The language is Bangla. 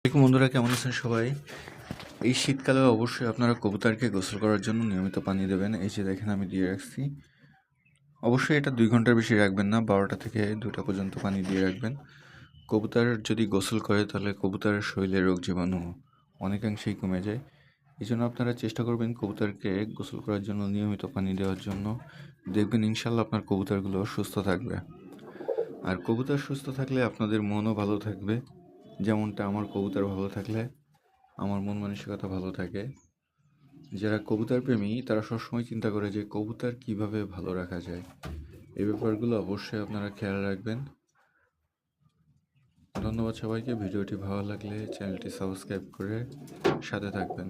আসসালামাইকুম বন্ধুরা, কেমন আছেন সবাই? এই শীতকালে অবশ্যই আপনারা কবুতরকে গোসল করার জন্য নিয়মিত পানি দেবেন। এই যে দেখেন, আমি দিয়ে রাখছি। অবশ্যই এটা দুই ঘণ্টার বেশি রাখবেন না, বারোটা থেকে দুটা পর্যন্ত পানি দিয়ে রাখবেন। কবুতর যদি গোসল করে, তাহলে কবুতরের শরীরে রোগ জীবাণু অনেকাংশেই কমে যায়। এই জন্য আপনারা চেষ্টা করবেন কবুতরকে গোসল করার জন্য, নিয়মিত পানি দেওয়ার জন্য। দেখবেন ইনশাল্লাহ আপনার কবুতরগুলো সুস্থ থাকবে। আর কবুতর সুস্থ থাকলে আপনাদের মনও ভালো থাকবে। যেমনটা আমার কবুতর ভালো থাকলে, আমার মন মানসিকতা ভালো থাকে। যারা কবুতর প্রেমী, তারা সবসময় চিন্তা করে যে কবুতর কীভাবে ভালো রাখা যায়। এই ব্যাপারগুলো অবশ্যই আপনারা খেয়াল রাখবেন। ধন্যবাদ সবাইকে। ভিডিওটি ভালো লাগলে চ্যানেলটি সাবস্ক্রাইব করে সাথে থাকবেন।